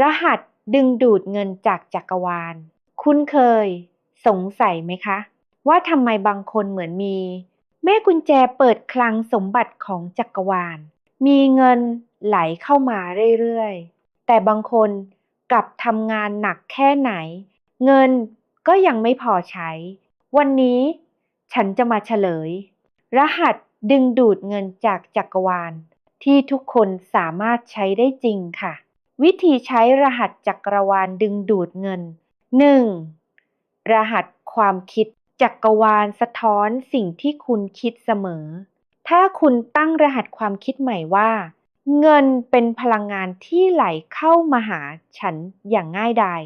รหัสดึงดูดเงินจากจักรวาล คุณเคย สงสัยไหมคะ ว่าทำไมบางคนเหมือนมี แม่กุญแจเปิดคลังสมบัติของจักรวาล มีเงินไหลเข้ามาเรื่อยๆ แต่บางคนกลับทำงานหนักแค่ไหน เงินก็ยังไม่พอใช้ วันนี้ฉันจะมาเฉลย รหัสดึงดูดเงินจากจักรวาล ที่ทุกคนสามารถใช้ได้จริงค่ะ วิธีใช้รหัสจักรวาลดึงดูดเงิน 1. รหัสความคิดจักรวาลสะท้อนสิ่งที่คุณคิดเสมอ ถ้าคุณตั้งรหัสความคิดใหม่ว่า เงินเป็นพลังงานที่ไหลเข้ามาหาฉันอย่างง่ายดาย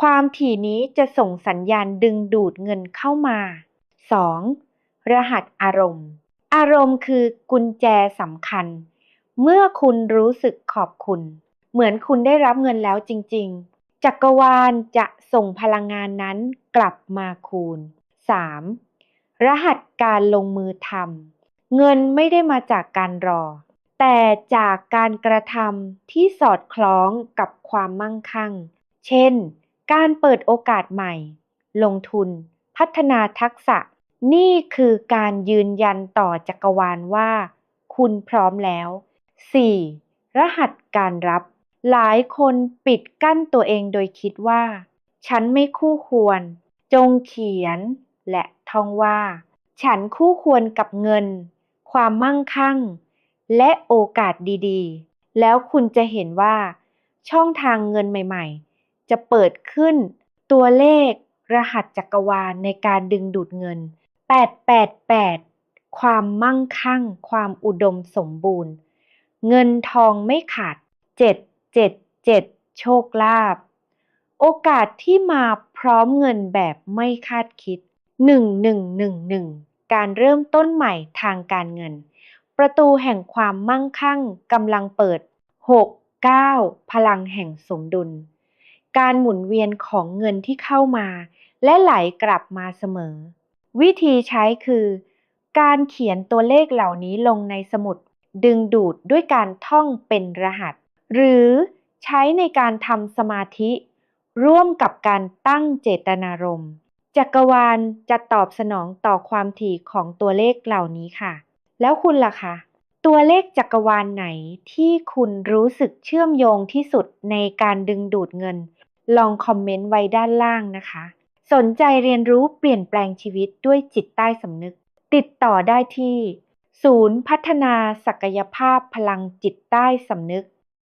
ความถี่นี้จะส่งสัญญาณดึงดูดเงินเข้ามา 2. รหัสอารมณ์ อารมณ์คือกุญแจสำคัญ เมื่อคุณรู้สึกขอบคุณ เหมือนคุณได้รับเงินแล้วจริง ๆ จักรวาลจะส่งพลังงานนั้นกลับมาคูณ 3. รหัสการลงมือทำเงินไม่ได้มาจากการรอ แต่จากการกระทำที่สอดคล้องกับความมั่งคั่ง เช่น การเปิดโอกาสใหม่ ลงทุน พัฒนาทักษะ นี่คือการยืนยันต่อจักรวาลว่า คุณพร้อมแล้ว 4. รหัสการรับ หลายคนปิดกั้นตัวเองโดยคิดว่า ฉันไม่คู่ควร จงเขียน และท่องว่า ฉันคู่ควรกับเงิน ความมั่งคั่ง และโอกาสดีๆ แล้วคุณจะเห็นว่า ช่องทางเงินใหม่ๆ จะเปิดขึ้น ตัวเลข รหัสจักรวาลในการดึงดูดเงิน 888 ความมั่งคั่ง ความอุดมสมบูรณ์ เงินทองไม่ขาด 777 โชคลาภโอกาสที่มาพร้อมเงินแบบไม่คาดคิด 1111 การเริ่มต้นใหม่ทางการเงิน ประตูแห่งความมั่งคั่งกำลังเปิด 69 พลังแห่งสมดุล การหมุนเวียนของเงินที่เข้ามา และไหลกลับมาเสมอ วิธีใช้คือ การเขียนตัวเลขเหล่านี้ลงในสมุด ดึงดูดด้วยการท่องเป็นรหัส หรือใช้ในการทำสมาธิ ร่วมกับการตั้งเจตนารมณ์ จักรวาลจะตอบสนองต่อความถี่ของตัวเลขเหล่านี้ค่ะ แล้วคุณล่ะคะ ตัวเลขจักรวาลไหนที่คุณรู้สึกเชื่อมโยงที่สุดในการดึงดูดเงิน ลองคอมเมนต์ไว้ด้านล่างนะคะ สนใจเรียนรู้เปลี่ยนแปลงชีวิตด้วยจิตใต้สำนึก ติดต่อได้ที่ ศูนย์พัฒนาศักยภาพพลังจิตใต้สำนึก